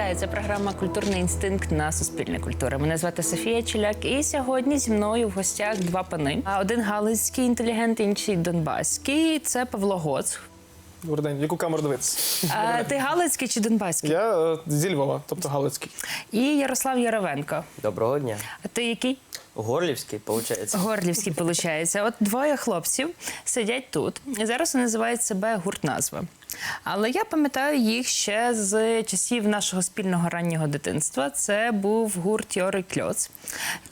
Вітаю, це програма Культурний інстинкт на Суспільне культура. Мене звати Софія Челяк, і сьогодні зі мною в гостях два пани. Один галицький інтелігент, інший донбаський. Це Павло Гоц. Добрий день. Яку камеру дивитися? А ти галицький чи донбаський? Я е, зі Львова, тобто Галицький. І Ярослав Яровенко. Доброго дня. А ти який? Горлівський, виходить. Горлівський, виходить. От двоє хлопців сидять тут. І зараз вони називають себе гурт назва. Але я пам'ятаю їх ще з часів нашого спільного раннього дитинства. Це був гурт Йори Кльоц.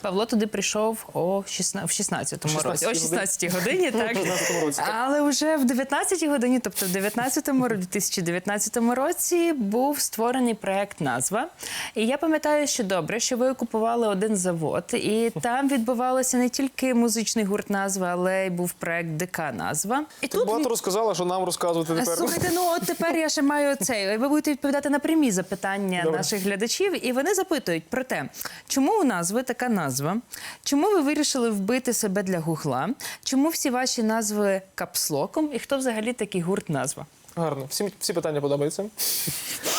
Павло туди прийшов о 16, в 16-му році. О 16 годині, так. 16-му році, так. Але вже в 19 годині, тобто в 19-му, 2019 році, був створений проект назва. І я пам'ятаю, що добре, що ви окупували один завод, і там відбувалося не тільки музичний гурт назва, але й був проект ДК назва. І Ти багато розказала, що нам розказувати тепер. Слухайте, ну от тепер я ще маю цей. Ви будете відповідати на прямі запитання Добре. наших глядачів, і вони запитують про те, чому у назви така назва, чому ви вирішили вбити себе для гугла, чому всі ваші назви капслоком, і хто взагалі такий гурт назва? Гарно. Всі, всі питання подобаються.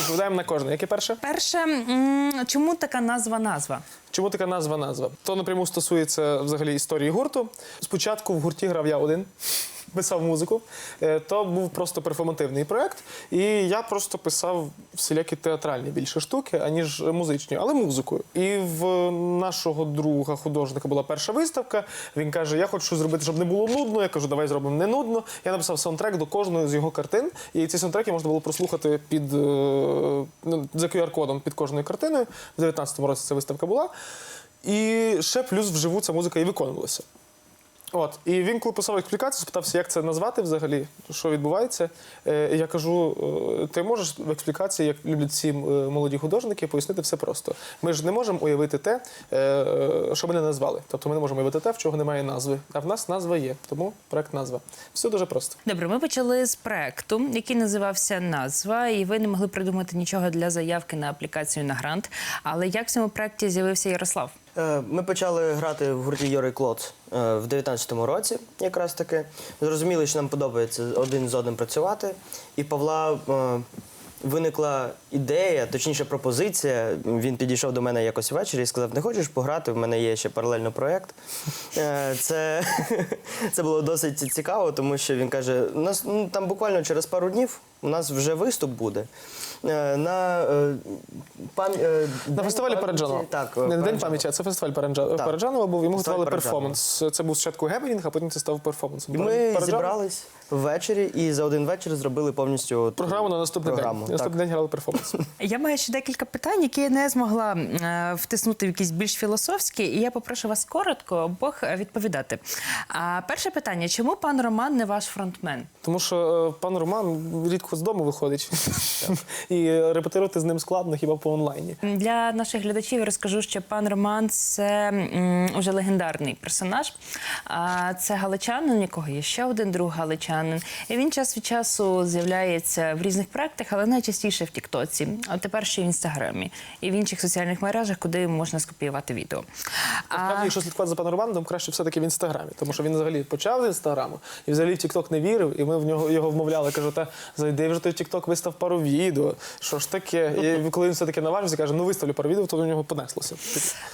Відповідаємо на кожне. Яке перше? Перше, м, чому така назва назва? Чому така назва назва? То напряму стосується взагалі історії гурту. Спочатку в гурті грав я один. Писав музику, Е, то був просто перформативний проект, і я просто писав всілякі театральні більше штуки, аніж музичні, але музикою. І в нашого друга художника була перша виставка. Він каже: Я хочу зробити, щоб не було нудно. Я кажу, давай зробимо не нудно. Я написав саундтрек до кожної з його картин, і ці саундтреки можна було прослухати під е, ну, за QR-кодом під кожною картиною. В 19-му році ця виставка була. І ще плюс вживу ця музика і виконувалася. От, і він, коли писав експлікацію, спитався, як це назвати взагалі, що відбувається. Е, я кажу: е, ти можеш в експлікації, як люблять всі е, молоді художники, пояснити все просто. Ми ж не можемо уявити те, е, що ми не назвали. Тобто ми не можемо уявити те, в чого немає назви. А в нас назва є, тому проект назва. Все дуже просто. Добре, ми почали з проекту, який називався Назва, і ви не могли придумати нічого для заявки на аплікацію на грант. Але як в цьому проекті з'явився Ярослав? Е, Ми почали грати в гурті Йори Клоц е, в 19-му році, якраз таки. Зрозуміли, що нам подобається один з одним працювати. І Павла е, виникла ідея, точніше пропозиція. Він підійшов до мене якось ввечері і сказав: не хочеш пограти? В мене є ще паралельно проєкт. Це, це було досить цікаво, тому що він каже: нас ну, там буквально через пару днів у нас вже виступ буде. Е, На, е, пам... е, На фестивалі Параджанова. Так, не День пам'яті, а це фестиваль Параджа- Параджанова був. Йому Фестиваль готували перформанс. Це був спочатку гепенінг, а потім це став перформансом. І ми Параджанов- зібрались ввечері і за один вечір зробили повністю Програму на наступний програму. день. Так. Наступний день грали перформанс. Я маю ще декілька питань, які я не змогла втиснути в якісь більш філософські, і я попрошу вас коротко обох е, відповідати. А перше питання: чому пан Роман не ваш фронтмен? Тому що пан Роман рідко з дому виходить. І репетирувати з ним складно хіба по онлайні. Для наших глядачів я розкажу, що пан Роман це м, уже легендарний персонаж. А це галичанин, якого є ще один друг галичанин. І він час від часу з'являється в різних проектах, але найчастіше в Тіктоці, а тепер ще в інстаграмі і в інших соціальних мережах, куди можна скопіювати відео. Насправді, якщо слідкувати за паном Романом, краще все-таки в інстаграмі, тому що він взагалі почав з інстаграму і взагалі в Тікток не вірив, і ми в нього його вмовляли. Кажу, та зайди вже той Тікток, вистав пару відео. Що ж таке? І коли він все-таки наважився, каже, ну виставлю пару відео, то до нього понеслося.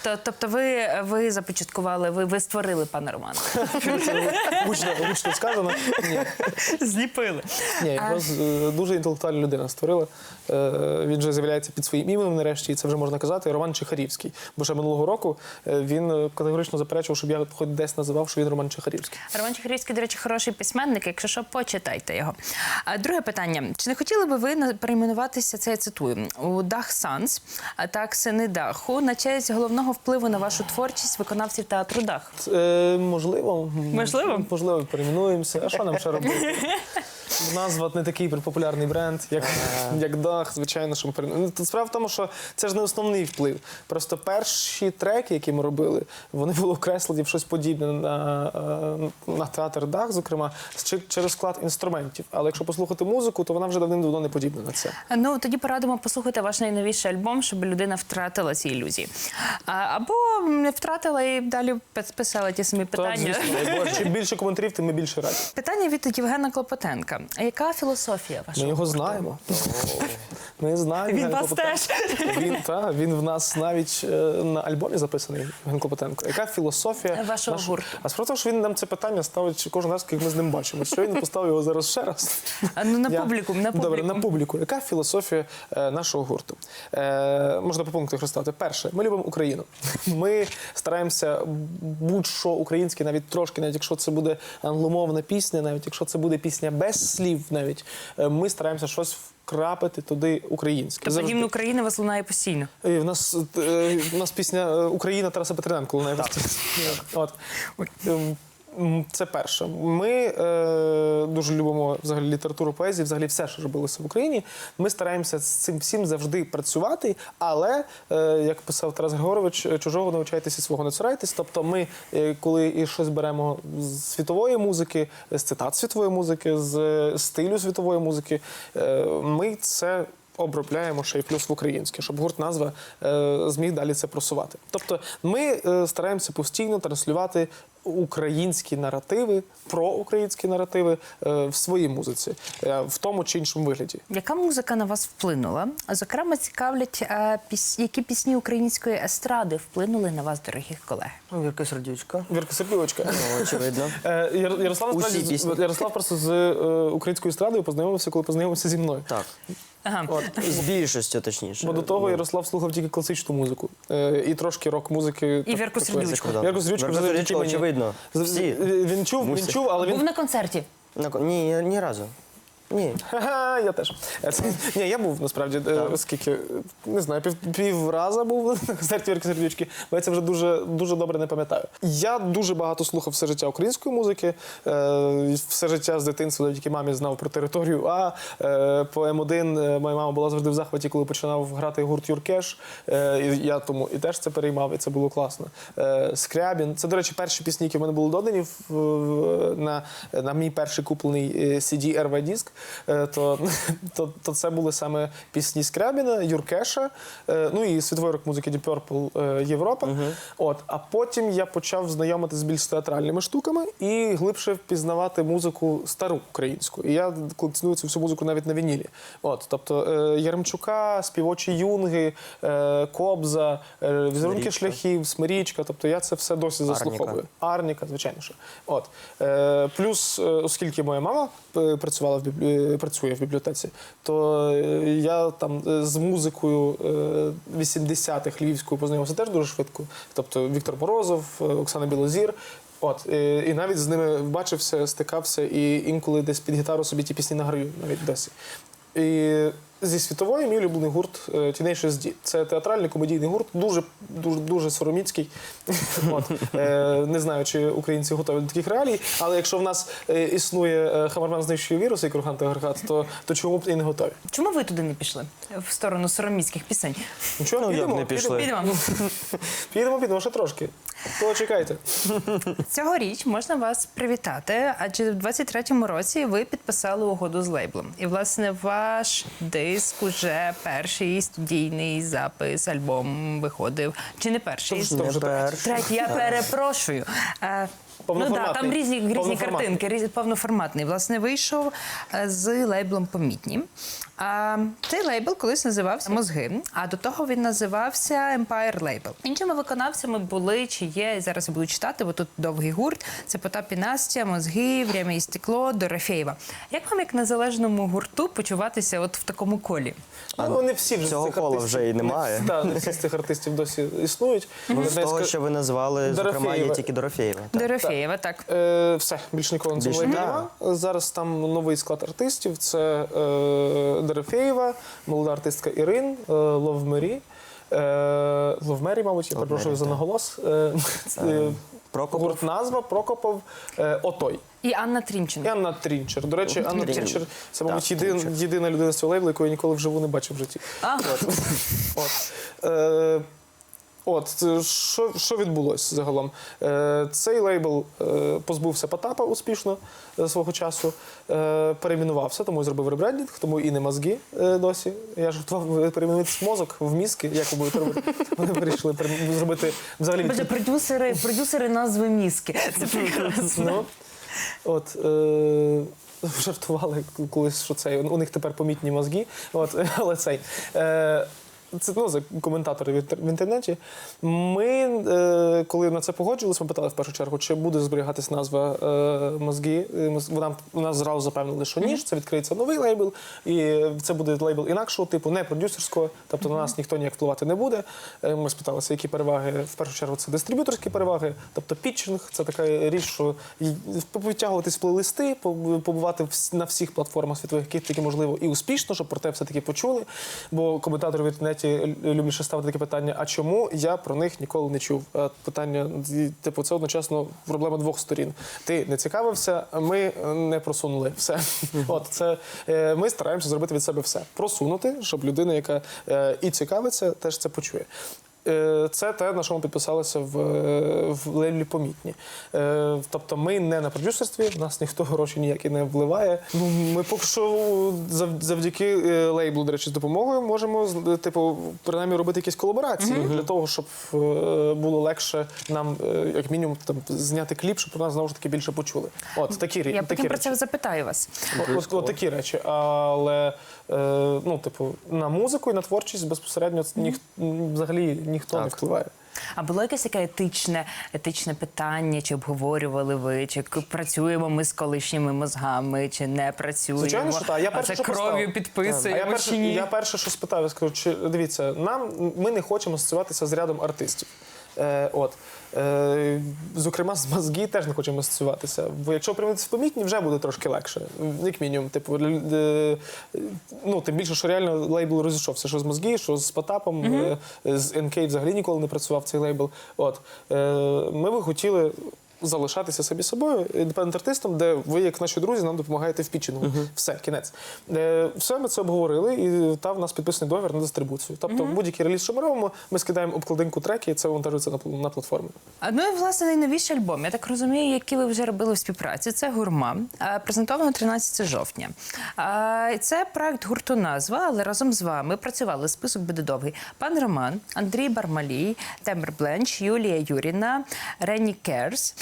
То, тобто, ви, ви започаткували, ви, ви створили пане Романа. Гучно, гучно сказано. Ні, Зліпили. ні його з- е, дуже інтелектуальна людина створила. Е, Він вже з'являється під своїм іменем нарешті, і це вже можна казати. Роман Чехарівський. Бо ще минулого року е, він е, категорично заперечував, щоб я хоч десь називав, що він Роман Чехарівський. Роман Чехарівський, до речі, хороший письменник. Якщо що, почитайте його. Друге питання: чи не хотіли би ви перейменуватися? Це я цитую у Дах Санс, а так сини даху на честь головного впливу на вашу творчість виконавців театру Дах? Е, можливо. Можливо? Можливо, перейменуємося. А що нам ще робити? Назва не такий популярний бренд, як, як Дах, звичайно, що ми перейменуємо. Ну, Справа в тому, що це ж не основний вплив. Просто перші треки, які ми робили, вони були окреслені в щось подібне на, е, на театр Дах, зокрема, через склад інструментів. Але якщо послухати музику, то вона вже давним-давно не подібна на це. Ну тоді порадимо послухати ваш найновіший альбом, щоб людина втратила ці ілюзії. Або не втратила і далі писала ті самі Так, питання. звісно, чим більше коментарів, тим ми більше раді. Питання від Євгена Клопотенка. А яка філософія ваша? Ми його знаємо. Ми знаємо. Він вас Клопотенко. Він, та, він в нас навіть е, на альбомі записаний Ген Клопотенко. Яка філософія Вашого гурту. А тому, що він нам це питання ставить кожен раз, як ми з ним бачимо. Що він поставив його зараз ще раз? А, ну, на Я- публіку, на публіку. Добре, на публіку. Яка філософія е, нашого гурту? Е, можна по пунктах розставити. Перше, ми любимо Україну. Ми стараємося будь-що українське, навіть трошки, навіть якщо це буде англомовна пісня, навіть якщо це буде пісня без слів, навіть е, ми стараємося щось вкрапити туди українське. Тобто Завжди. гімн України вас лунає постійно. І в нас е, в нас пісня е, Україна Тараса Петренко лунає. От. Це перше. Ми е, дуже любимо взагалі літературу, поезію, взагалі все, що робилося в Україні. Ми стараємося з цим всім завжди працювати, але, е, як писав Тарас Григорович, е, чужого навчайтеся, свого не цурайтесь. Тобто, ми, е, коли і щось беремо з світової музики, з цитат світової музики, з стилю світової музики, е, ми це обробляємо ще й плюс в українське, щоб гурт назва е, зміг далі це просувати. Тобто ми е, стараємося постійно транслювати українські наративи, проукраїнські наративи е, в своїй музиці, в тому чи іншому вигляді. Яка музика на вас вплинула? Зокрема, цікавлять, які пісні української естради вплинули на вас, дорогих колег? Ну, Вірка Сердючка. Вірка Сердючка. Ну, очевидно. Ярослав, Усі пісні. Ярослав просто з українською естрадою познайомився, коли познайомився зі мною. Так. Ага. З більшістю, точніше. Бо до того Ну, Ярослав слухав тільки класичну музику е, і трошки рок-музики. І Вірку. Сердючку. Вірку Сердючку завдяки мені. очевидно. Всі. Він чув, він чув, але він Був на концерті. На ко- Ні, ні разу. Ні. Ха-ха, я теж. Ні, я був насправді е, скільки, не знаю, пів, пів раза був на концерті Вірки Сердючки, бо я це вже дуже, дуже добре не пам'ятаю. Я дуже багато слухав все життя української музики. Е, Все життя з дитинства завдяки мамі знав про територію. А е, по М1 е, моя мама була завжди в захваті, коли починав грати гурт Юркеш. Е, І я тому і теж це переймав, і це було класно. Е, Скрябін. Це, до речі, перші пісні, які в мене були додані в, в- на, на мій перший куплений CD RV диск. Е, То, то, то це були саме пісні Скрябіна, Юркеша, е, ну і світової рок-музики Deep Purple е, Європа. От, а потім я почав знайомитися з більш театральними штуками і глибше впізнавати музику стару українську. І я колекціоную цю всю музику навіть на вінілі. От, тобто е, Яремчука, співочі юнги, е, Кобза, е, візерунки Смирічка. шляхів, Смирічка. Тобто я це все досі заслуховую. Арніка, звичайно. От. Е, плюс, е, оскільки моя мама е, працювала в біблі... е, працює в бібліотеці, то е, я там е, з музикою е, 80-х львівською познайомився теж дуже швидко. Тобто Віктор Морозов, Оксана Білозір. От, і навіть з ними бачився, стикався, і інколи десь під гітару собі ті пісні награю, навіть досі. І зі світової мій улюблений гурт е, Teenage SD. Це театральний комедійний гурт, дуже дуже дуже сороміцький. От е, не знаю, чи українці готові до таких реалій, але якщо в нас е, існує е, Хамерман знищує вірус і Курган Тагархат, то, то чому б і не готові? Чому ви туди не пішли? В сторону сороміцьких пісень? Нічого, Ну, як підемо, не пішли? підемо, Підемо. підемо, підемо ще трошки. Почекайте. Цьогоріч можна вас привітати, адже в 23-му році ви підписали угоду з лейблом. І, власне, ваш диск уже перший студійний запис, альбом виходив. Чи не перший? Тож, Не перший. Третій, я перепрошую. Е, Ну да, там різні, різні картинки, різ- повноформатний. Власне, вийшов е, з лейблом Помітні. А, цей лейбл колись називався Мозги, а до того він називався Empire Label. Іншими виконавцями були чи є, і зараз я буду читати, бо тут довгий гурт. Це Потап і Настя, Мозги, Время і стекло, Дорофєєва. Як вам, як незалежному гурту, почуватися от в такому колі? Ну, не всі вже з цього цих кола артистів- вже і немає. Не, та, не всі з цих артистів досі існують. Ну, з того, що ви назвали, зокрема, є Дорофєєва. тільки Дорофєєва. так. Дорофєєва, так. Е, все, більш нікого на цьому Більше лейблі нема. нема. Зараз там новий склад артистів. Це е, Дорофєєва, молода артистка Ірин, Ловмері. Ловмері, мабуть, я перепрошую за наголос. Е, е, Прокопов. Гурт назва Прокопов е, Отой. І Анна І Анна Трінчер. До речі, Анна Трінчер. Трінчер це, мабуть, Так, єдина людина з цього лейблу, яку я ніколи вживу не бачив в житті. А, От. Е, От що, що відбулося загалом? Е, цей лейбл е, позбувся Потапа успішно е, свого часу, е, перейменувався, тому і зробив ребрендінг, тому і не мозги е, досі. Я ж готував перейменувати мозок в мізки, як ви будете робити. Вони вирішили зробити взагалі Боже, продюсери, продюсери назви мізки. Це прекрасно. Ну, от, е, жартували колись, що це у них тепер помітні мозги. От, але цей. Е, це ну, за коментатори в інтернеті. Ми, е, коли на це погоджувалися, ми питали в першу чергу, чи буде зберігатись назва е, мозги. Моз- Нам, нас зразу запевнили, що ні, що це відкриється новий лейбл, і це буде лейбл інакшого типу, не продюсерського, тобто на нас ніхто ніяк впливати не буде. Е, Ми спиталися, які переваги. В першу чергу це дистриб'юторські переваги, тобто пітчинг це така річ, що й- витягуватись в плейлисти, побувати на всіх платформах світових, тільки можливо, і успішно, щоб про те все-таки почули. Бо коментатори в інтернеті лю- люблять ставити таке питання: а чому я про них ніколи не чув? Е, Питання, типу, це одночасно проблема двох сторін. Ти не цікавився, ми е, не просунули все. От це е, ми стараємося зробити від себе все. Просунути, щоб людина, яка і цікавиться, теж це почує. Е, Це те, на що ми підписалися в, в лейблі помітні. Е, Тобто ми не на продюсерстві, в нас ніхто гроші ніякі не вливає. Ну, ми поки що завдяки е, лейблу, до речі, з допомогою можемо з- типу, принаймні робити якісь колаборації для того, щоб було легше нам, як мінімум, там зняти кліп, щоб про нас знову ж таки більше почули. От такі Я такі потім про це запитаю вас. От, от, от такі речі. Але ну, типу, на музику і на творчість безпосередньо ніх, взагалі ніхто не впливає. А було якесь таке етичне, етичне питання, чи обговорювали ви, чи працюємо ми з колишніми мозгами, чи не працюємо? Звичайно, що так. Я а це що кров'ю поставив. А я перше, чи ні? я перше, що спитав, я скажу, чи дивіться, нам ми не хочемо асоціюватися з рядом артистів. Е, от. Е, зокрема, з мозги теж не хочемо асоціюватися. Бо якщо прийматися помітні, вже буде трошки легше. Як мінімум, типу, е, ну, тим більше, що реально лейбл розійшовся, що з мозги, що з Потапом, е, з НК взагалі ніколи не працював цей лейбл. От. Е, ми би хотіли. Залишатися собі собою індепендент артистом, де ви, як наші друзі, нам допомагаєте в пітчингу. Все, кінець. Е, все ми це обговорили, і там в нас підписаний договір на дистрибуцію. Тобто, будь-який реліз, що ми робимо, ми скидаємо обкладинку треки, і це вантажується на, на платформі. А, Ну і власне найновіший альбом. Я так розумію, який ви вже робили в співпраці. Це гурма. Презентовано 13 жовтня. Це проект гурту назва, але разом з вами працювали. Список буде довгий. Пан Роман, Андрій Бармалій, Темер Бленч, Юлія Юріна, Рені Керс,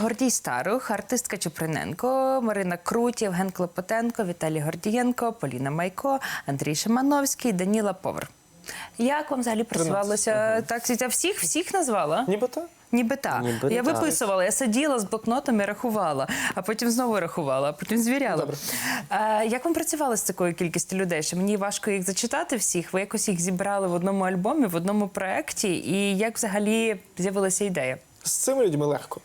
Гордій Старух, артистка Чуприненко, Марина Круть, Євген Клопотенко, Віталій Гордієнко, Поліна Майко, Андрій Шимановський, Даніла Повар. Як вам взагалі працювалося? Так, я всіх всіх назвала? Ніби так. Ніби так. Ніби я виписувала, я сиділа з блокнотом і рахувала, а потім знову рахувала, а потім звіряла. Добре. Е, як вам працювали з такою кількістю людей? Що мені важко їх зачитати всіх? Ви якось їх зібрали в одному альбомі, в одному проєкті? І як взагалі з'явилася ідея? З цими людьми легко.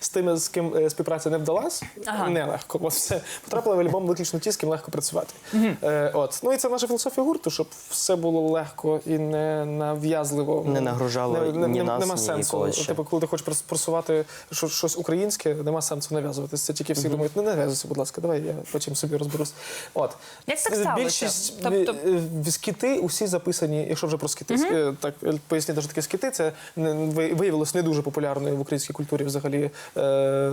З тими, з ким е, співпраця не вдалась, Ага. не легко. От все потрапили в альбом виключно ті, з ким легко працювати. Е, от. Ну і це наша філософія гурту, щоб все було легко і не нав'язливо. Не нагружало ні нас, нема ні сенсу. ще. Типу, коли ти хочеш просувати щось українське, нема сенсу нав'язуватися. Це тільки всі думають, не нав'язуйся, будь ласка, давай я потім собі розберусь. От. Як так сталося? Більшість Тобто- е, скіти усі записані, якщо вже про скіти, е, так поясніть, що таке скіти. Це виявилось не дуже популярною в українській культурі взагалі е,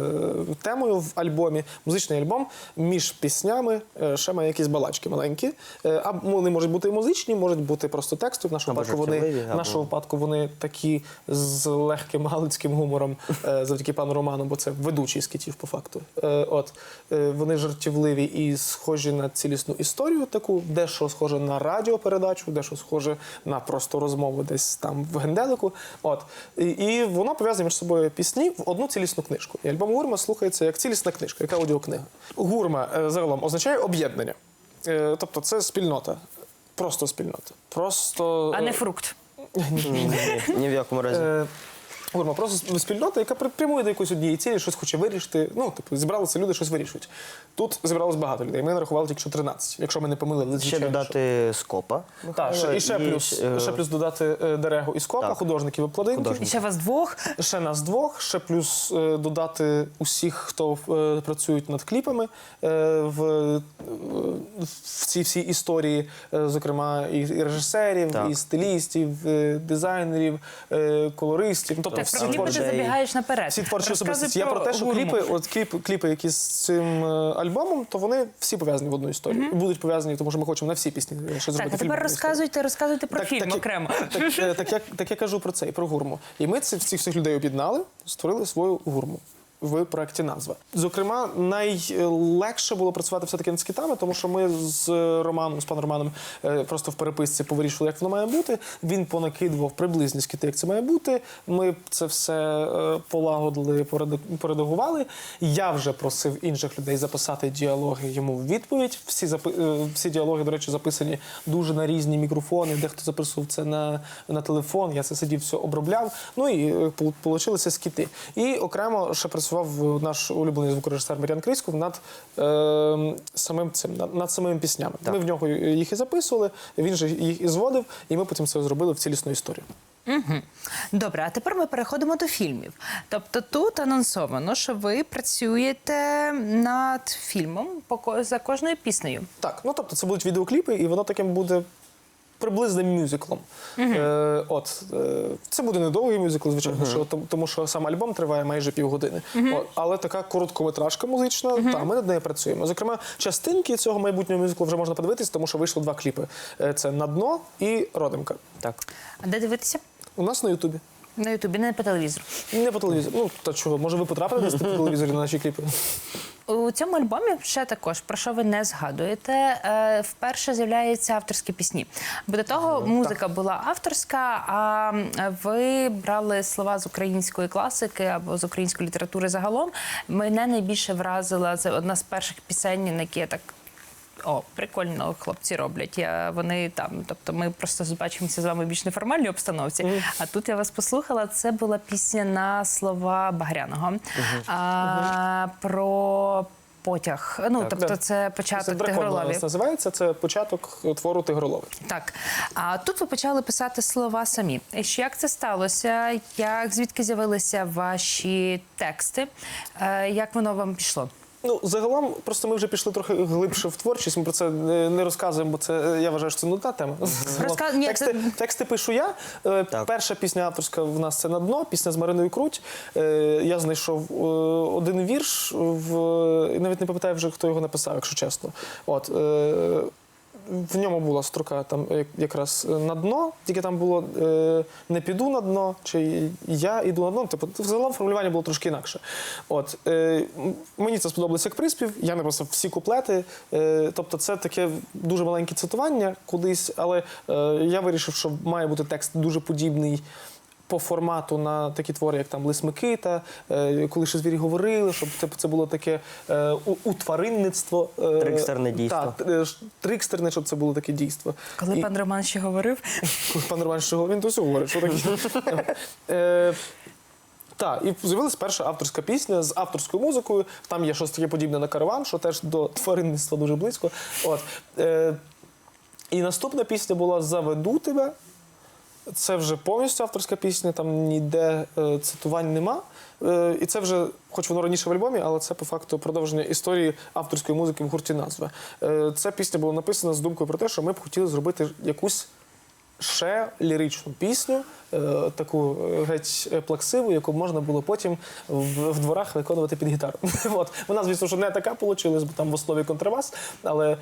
темою в альбомі. Музичний альбом між піснями е, ще має якісь балачки маленькі. Е, а вони можуть бути і музичні, можуть бути просто текстові. В нашому випадку вони або- нашому випадку вони такі з легким галицьким гумором, е, завдяки пану Роману, бо це ведучий скітів по факту. От вони жартівливі і схожі на цілісну історію, таку, дещо схоже на радіопередачу, дещо схоже на просто розмову десь там в генделику. От і, і воно пов'язує між собою пісні в одну цілісну книжку. І альбом Гурма слухається як цілісна книжка, як аудіокнига. Гурма е, загалом означає об'єднання, Е, тобто це спільнота. Просто спільнота. Просто А не фрукт. фрукт. Ні, ні, ні в якому разі. Е, просто спільнота, яка прямує до якоїсь однієї цілі, щось хоче вирішити. Ну, типу, зібралися люди, щось вирішують. Тут зібралось багато людей. Ми нарахували тільки що 13, якщо ми не помилили. Ще що. додати скопа. Так, ще, і ще Михайла, плюс, е, ще плюс додати е, Дерегу і Скопа, Так. художників і плодинки. І ще вас двох. Ще нас двох, ще плюс е, додати усіх, хто е, працюють над кліпами е, в, е, в цій всій історії, е, зокрема, і, і режисерів, Так. і стилістів, е, дизайнерів, е, колористів. Ну, Тобто Так, про кліпи ти забігаєш наперед. всі творчі особистості. Я про те, що кліпи, от кліп, кліпи, які з цим е, альбомом, то вони всі пов'язані в одну історію. І будуть пов'язані, тому що ми хочемо на всі пісні щось зробити. Так, а фільм. тепер розказуйте, розказуйте про фільм так, окремо. Так, так, так, як, так я кажу про це і про гурму. І ми цих всіх людей об'єднали, створили свою гурму. В проєкті назва. Зокрема, найлегше було працювати все-таки над скітами, тому що ми з Романом, з паном Романом, е, просто в переписці повирішували, як воно має бути. Він понакидував приблизні скіти, як це має бути. Ми це все е, полагодили, пореда- поредагували. Я вже просив інших людей записати діалоги йому в відповідь. Всі запи- е, всі діалоги, до речі, записані дуже на різні мікрофони. Дехто записував це на, на телефон. Я це сидів, все обробляв. Ну і получилися скіти. І окремо ще працював наш улюблений звукорежисер Мар'ян Криськов над е, самим цим над, над самими піснями. Так. Ми в нього їх і записували. Він же їх і зводив, і ми потім це зробили в цілісну історію. Угу. Добре, а тепер ми переходимо до фільмів. Тобто тут анонсовано, що ви працюєте над фільмом за кожною піснею. Так, ну тобто це будуть відеокліпи, і воно таким буде. Приблизним мюзиклом. Е, от, е, це буде недовгий мюзикл, звичайно, що, тому, що сам альбом триває майже півгодини. От, але така короткометражка музична, та, ми над нею працюємо. Зокрема, частинки цього майбутнього мюзиклу вже можна подивитись, тому що вийшло два кліпи: Е, це на дно і Родимка. Так. А де дивитися? У нас на Ютубі. На Ютубі, не по телевізору. Не по телевізору. Ну, та чого, може, ви потрапили десь по телевізорі на наші кліпи? У цьому альбомі ще також про що ви не згадуєте. е, Вперше з'являються авторські пісні. Бо до того музика була авторська, а ви брали слова з української класики або з української літератури загалом. Мене найбільше вразила це одна з перших пісень, на які я так. О, прикольно, хлопці роблять. Я, вони там, тобто ми просто бачимося з вами в більш неформальній обстановці. А тут я вас послухала. Це була пісня на слова Багряного а, про потяг. Ну, тобто, Да. це початок Це Тигролові. нас називається. Це початок твору Тигролови. Так. А тут ви почали писати слова самі. Що- Як це сталося? Як звідки з'явилися ваші тексти? Е, Як воно вам пішло? Ну, загалом, просто ми вже пішли трохи глибше в творчість. Ми про це не розказуємо, бо це я вважаю, що це нудна тема. Розка- ні, тексти, це- тексти пишу я. Е, Так. Перша пісня авторська в нас це на дно, пісня з Мариною Круть. Е, Я знайшов е, один вірш в і навіть не пам'ятаю вже, хто його написав, якщо чесно. От. Е, В ньому була строка там як- якраз е, на дно, тільки там було е, не піду на дно, чи я йду на дно. Типу, загалом формулювання було трошки інакше. От е, мені це сподобалося як приспів. Я написав всі куплети. Е, тобто, це таке дуже маленьке цитування кудись, але е, я вирішив, що має бути текст дуже подібний. По формату на такі твори, як там Лис Микита, е, коли ще звірі говорили, щоб типу, це було таке е, утваринництво. е, Трикстерне дійство. Так, трикстерне, щоб це було таке дійство. Коли І- пан Роман ще говорив, Коли пан Роман що він то все говорить, що таке. Так, і з'явилася перша авторська пісня з авторською музикою. Там є щось таке подібне на караван, що теж до тваринництва дуже близько. От. Е, І наступна пісня була Заведу тебе. Це вже повністю авторська пісня, там ніде е, цитувань нема. Е, і це вже, хоч воно раніше в альбомі, але це по факту продовження історії авторської музики в гурті назва. Е, ця пісня була написана з думкою про те, що ми б хотіли зробити якусь ще ліричну пісню, таку геть плаксиву, яку можна було потім в, в дворах виконувати під гітару. От. Вона, звісно, що не така вийшла, бо там в основі контрабас, але.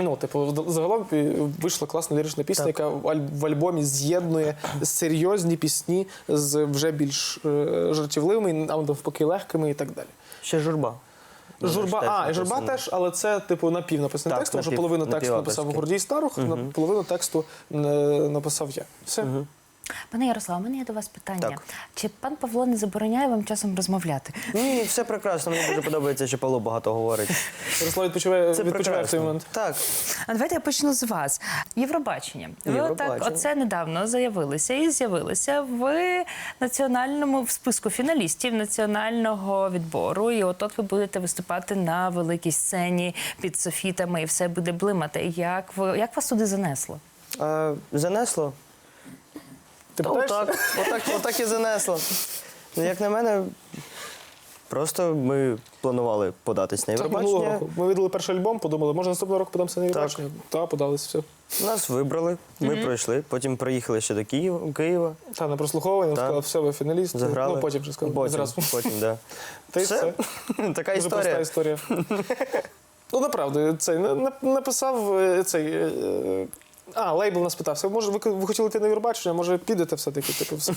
Ну, типу, загалом е, вийшла класна лірична пісня, яка в аль- альбомі з'єднує серйозні пісні з вже більш е, жартівливими, а навпаки легкими і так далі. Ще журба. Журба, а, і журба теж, але це типу напів написаний текст, тому що половину тексту написав. Гордій Старух, на половину тексту е, написав я. Все. Пане Ярослав, у мене є до вас питання. Так. Чи пан Павло не забороняє вам часом розмовляти? Ні, все прекрасно. Мені дуже подобається, що Павло багато говорить. Ярослав відпочиває, Це відпочиває в цей прекрасно. момент. Так. А давайте я почну з вас. Євробачення. Ви Євробачення. отак, оце недавно заявилися і з'явилися в національному в списку фіналістів національного відбору. І от от ви будете виступати на великій сцені під софітами, і все буде блимати. Як ви як вас туди занесло? А, занесло? Ти Та питаєшся? отак, отак, отак і занесло. Ну, як на мене, просто ми планували податись на Так, минулого Євробачення. року. Ми видали перший альбом, подумали, може наступного року подамося на Євробачення. Так, подалися, все. Нас вибрали, ми пройшли, потім приїхали ще до Києва, Києва Та на прослуховування сказали, все, ви фіналіст. заграли. Ну, потім вже сказали. Потім, Зразу. потім, да. Та й Все. все. Така Дуже проста історія. історія. ну, направду, цей на- на- написав е, цей. е, А, лейбл нас питався, може, ви, ви хотіли йти на Євробачення, може підете все-таки? Типу, все.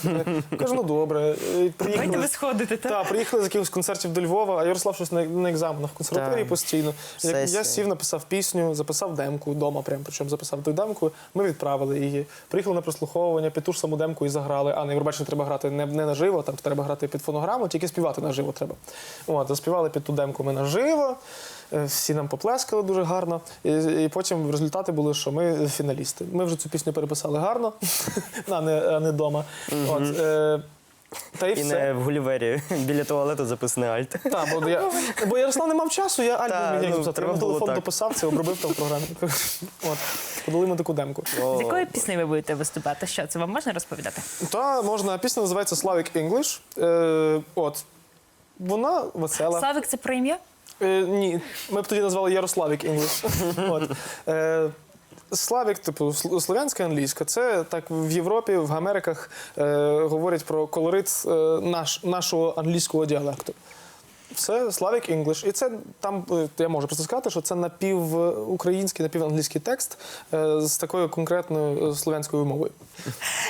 Кажу, ну добре. Е, Давайте Приїхали, ви сходите, так? Так, приїхали з якихось концертів до Львова, а Ярослав щось на, на екзаменах в консерваторії Так. постійно. Я, я сів, написав пісню, записав демку вдома, прям причому записав ту демку. Ми відправили її. Приїхали на прослуховування, під ту ж саму демку і заграли. А на Євробачення треба грати не, не наживо, там треба грати під фонограму, тільки співати наживо треба. От, заспівали під ту демку ми наживо. Е, Всі нам поплескали дуже гарно. І, і потім результати були, що ми фіналісти. Ми вже цю пісню переписали гарно, а не, а не дома. От, е, та і, І все. не в Гулівері біля туалету записаний альт. Так, бо я бо Ярослав не мав часу, я альбом Та, мені ну, записати. треба Я було телефон так. дописав це, обробив там в програмі. От, подали ми таку демку. З якої пісні ви будете виступати? Що це вам можна розповідати? Та можна, пісня називається Slavic English. Е, от. Вона весела. Славик це про ім'я? Е, ні, ми б тоді назвали Ярославік Інгліш. От. Е, Славік, типу, сл- слов'янська англійська, це так в Європі, в Америках е, говорять про колорит е, наш, нашого англійського діалекту. Все Slavic English. І це там е, я можу просто сказати, що це напівукраїнський, напіванглійський текст е, з такою конкретною е, слов'янською мовою.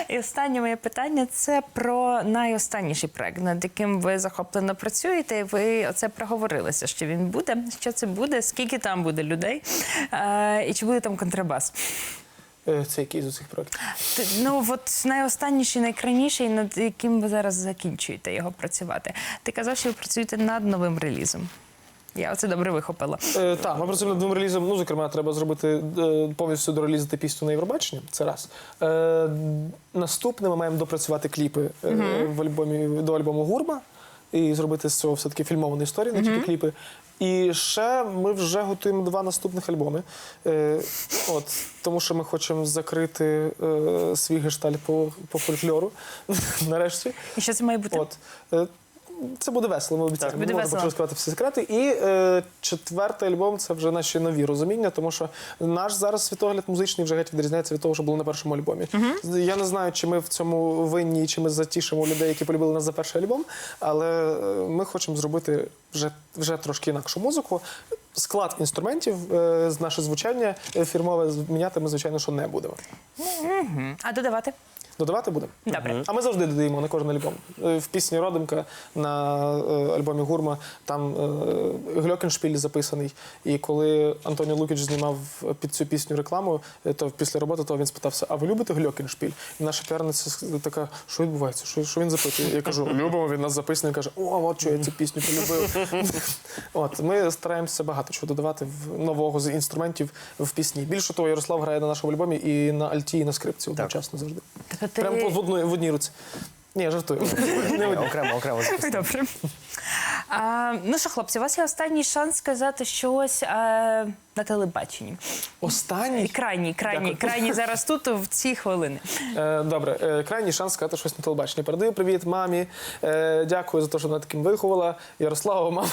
І останнє моє питання це про найостанніший проект, над яким ви захоплено працюєте. Ви оце проговорилися, що він буде, що це буде, скільки там буде людей, і чи буде там контрабас. Е, Це який з усіх проєктів? Ну от найостанніший, найкрайніший, над яким ви зараз закінчуєте його працювати. Ти казав, що ви працюєте над новим релізом. Я оце добре вихопила. Е, так, ми працюємо над двом релізом. Ну, зокрема, треба зробити е, повністю дорелізати пісню на Євробачення. Це раз. Е, наступне ми маємо допрацювати кліпи е, в альбомі до альбому Гурба і зробити з цього все-таки фільмовану історію, не тільки кліпи. І ще ми вже готуємо два наступних альбоми. Е, от, тому що ми хочемо закрити е, свій гештальт по, по фольклору нарешті. І що це має бути? От. Е, Це буде весело, ми обіцяємо. буде не можна весело. розкривати всі секрети. І е, четвертий альбом це вже наші нові розуміння, тому що наш зараз світогляд музичний вже геть відрізняється від того, що було на першому альбомі. Я не знаю, чи ми в цьому винні, чи ми затішимо людей, які полюбили нас за перший альбом, але е, ми хочемо зробити вже, вже трошки інакшу музику. Склад інструментів, е, з наше звучання е, фірмове зміняти ми, звичайно, що не будемо. А додавати? Додавати будемо? Добре. А ми завжди додаємо на кожен альбом. Е, В пісні Родимка на е, альбомі Гурма там е, Гльокеншпіль записаний. І коли Антоніо Лукіч знімав під цю пісню рекламу, то після роботи то він спитався: А ви любите Гльокеншпіль? І наша піарниця така, що відбувається? Що, що він запитує? Я кажу, любимо, він нас записаний. Він каже, о, от що я цю пісню полюбив. От ми стараємося багато чого додавати в нового з інструментів в пісні. Більше того, Ярослав грає на нашому альбомі і на альті, і на скрипці одночасно завжди. Ти... Прямо в одній, в одній руці. Ні, жартую. Не. Окремо, окремо. Добре. А, ну що, хлопці, у вас є останній шанс сказати щось а, на телебаченні. Останній. крайній, крайній, Дякую. крайній зараз тут, в ці хвилини. Е, Добре, е, крайній шанс сказати щось на телебаченні. Передаю привіт мамі. Е, Дякую за те, що вона таким виховала. Ярослава, мама.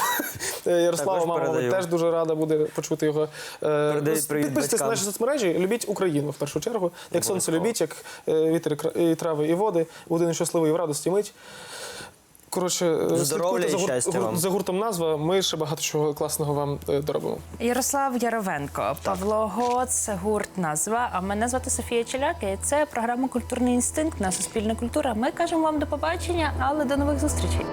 Е, Ярослава, Також мама, передаю. теж дуже рада буде почути його. Е, Передаю с- привіт Підписуйтесь на батькам. наші соцмережі, любіть Україну в першу чергу. Як сонце любіть, як е, вітер, і кра- і трави, і води. Будемо щасливий в радості мить. Коротше, е, Здоров'я за, і щастя вам. за гуртом назва. Ми ще багато чого класного вам е, доробимо. Ярослав Яровенко, Павло Гоц, гурт назва. А мене звати Софія Челяк. І це програма Культурний інстинкт на Суспільна культура. Ми кажемо вам до побачення, але до нових зустрічей.